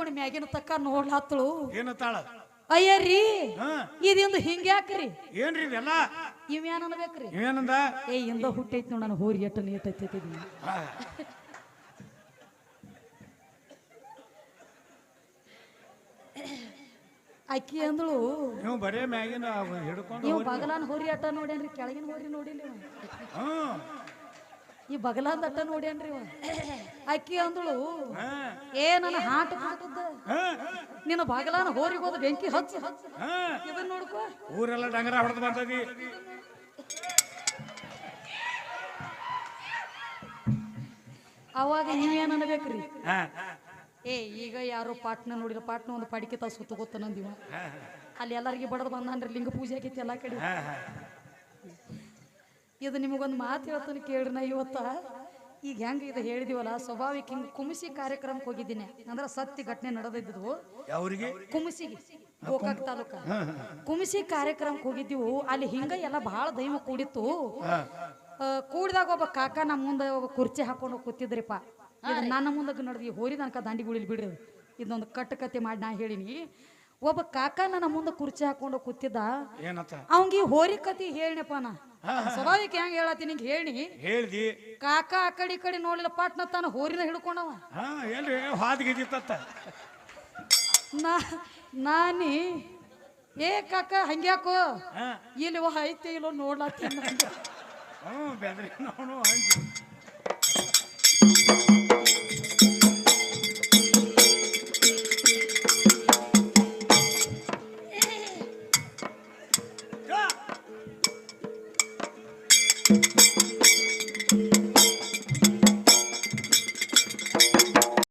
ಹಿಡ್ಕೊಂಡು ಮ್ಯಾಗಿನ ತಕ್ಕ ನೋಡ್ಲಾತಳು. ಏನತ್ತಾಳ? ಅಯ್ಯರಿ ಇದೊಂದು ಇದಿಂದು ಹಿಂಗ್ಯಾಕ್ರಿ? ಏನ್ರಿ ಇವೆಲ್ಲ ಇವ್ ಏನ್ ಅನ್ಬೇಕ್ರಿ? ಏನಂದ ಏ ಇಂದ ಹುಟ್ಟೈತಿ ನೋಡ್ ನಾನು ಹೋರಿ ಎಟ್ಟ ನೀಟ್ ಐತೈತಿ ಅಕ್ಕಿ ಅಂದಳು ನೀವು ಬರೇ ಮ್ಯಾಗಿನ ಹಿಡ್ಕೊಂಡು ನೀವು ಬಗಲಾನ್ ಹೋರಿ ಅಟ್ಟ ನೋಡೇನ್ರಿ? ಕೆಳಗಿನ ಹೋರಿ ನೋಡಿಲ್ಲ ಈ ಬಗಲ ಅಟ್ಟ ನೋಡ್ಯಾನ್ರಿ ಇವ. ಅಕ್ಕಿ ಅಂದಳು ಏ ನನ್ನ ಹಾಟ ಹಾ, ನಿನ್ನ ಬಗಲಾನ ಹೋರಿಗೆ ಹೋದ ಬೆಂಕಿ ಹಚ್ಚು. ಇದನ್ನ ನೋಡ್ಕೋ. ಊರೆಲ್ಲ ಡಂಗರ ಹೊಡೆದು ಬರ್ತದಿ ಅವಾಗ ನೀವೇನ್ ಅನ್ಬೇಕ್ರಿ? ಹಾ, ಏ ಈಗ ಯಾರೋ ಪಾಟ್ನ ನೋಡಿಲ್ಲ ಪಾಟ್ನ ಒಂದು ಪಡಿಕೆ ತಾಸು ಹಾ, ಅಲ್ಲಿ ಎಲ್ಲರಿಗೆ ಬಡದ್ ಬಂದಾನ್ರಿ ಲಿಂಗ ಪೂಜೆ ಆಗೈತಿ ಎಲ್ಲಾ ಕಡೆ. ಹಾ, ಹಾ. ಇದು ನಿಮಗೊಂದು ಮಾತು ಹೇಳ್ತಾನೆ ಕೇಳ್ರಿ ನಾ ಇವತ್ತ. ಈಗ ಹೆಂಗ ಇದು ಹೇಳಿದಿವಲ್ಲ ಸ್ವಾಭಾವಿಕ ಹಿಂಗೆ ಕುಮಿಸಿ ಕಾರ್ಯಕ್ರಮಕ್ಕೆ ಹೋಗಿದ್ದೀನಿ. ಅಂದ್ರೆ ಸತ್ಯ ಘಟನೆ ನಡೆದಿದ್ದು ಯಾವ್ರಿಗೆ? ಕುಮಿಸಿಗೆ ಗೋಕಾಕ್ ತಾಲೂಕ. ಕುಮಿಸಿ ಕಾರ್ಯಕ್ರಮಕ್ಕೆ ಹೋಗಿದ್ದೀವು. ಅಲ್ಲಿ ಹಿಂಗ ಎಲ್ಲ ಬಹಳ ದೈವ ಕೂಡಿತ್ತು. ಕೂಡಿದಾಗ ಒಬ್ಬ ಕಾಕ ನಮ್ಮ ಮುಂದೆ ಒಬ್ಬ ಕುರ್ಚಿ ಹಾಕೊಂಡು ಕೂತಿದ್ರಿಪ್ಪ. ನನ್ನ ಮುಂದಕ್ಕೆ ನಡೆದಿ ಹೋರಿ ತನಕ ದಾಂಡಿಗುಳಿಲಿ ಬಿಡ್ರಿ. ಇದೊಂದು ಕಟ್ಟಕತೆ ಮಾಡಿ ನಾ ಹೇಳಿನಿ. ಒಬ್ಬ ಕಾಕ ನನ್ನ ಮುಂದೆ ಕುರ್ಚಿ ಹಾಕೊಂಡು ಕೂತಿದ್ದ. ಅವಂಗೆ ಅವಂಗ ಹೋರಿ ಕತಿ ಹೇಳಿನಪ್ಪ ನಾ. ಸ್ವಾಭಾವಿಕ ಹೆಂಗ್ ಹೇಳತ್ತೀನಿ ನಿಂಗೆ ಹೇಳಿ? ಹೇಳ್ದಿ. ಕಾಕ ಆ ಕಡೆ ಈ ಕಡೆ ನೋಡಿಲ್ಲ ಪಾಟ್ನ ತಾನು ಹೋರಿನ ಹಿಡ್ಕೊಂಡವ. ಹಾ ಹಾದ್ಗಿದ್ದಿತ್ತ ನಾ ನಾನಿ ಏ ಕಾಕ ಹಂಗ್ಯಾಕೋ ಇಲ್ಲಿ ವಾ ಐತೆ ಇಲ್ಲೋ ನೋಡ್ಲಾತಿ ಹ್ಞೂ ಬೆದ್ರಿ ನೋಡು ಹಂಗೆ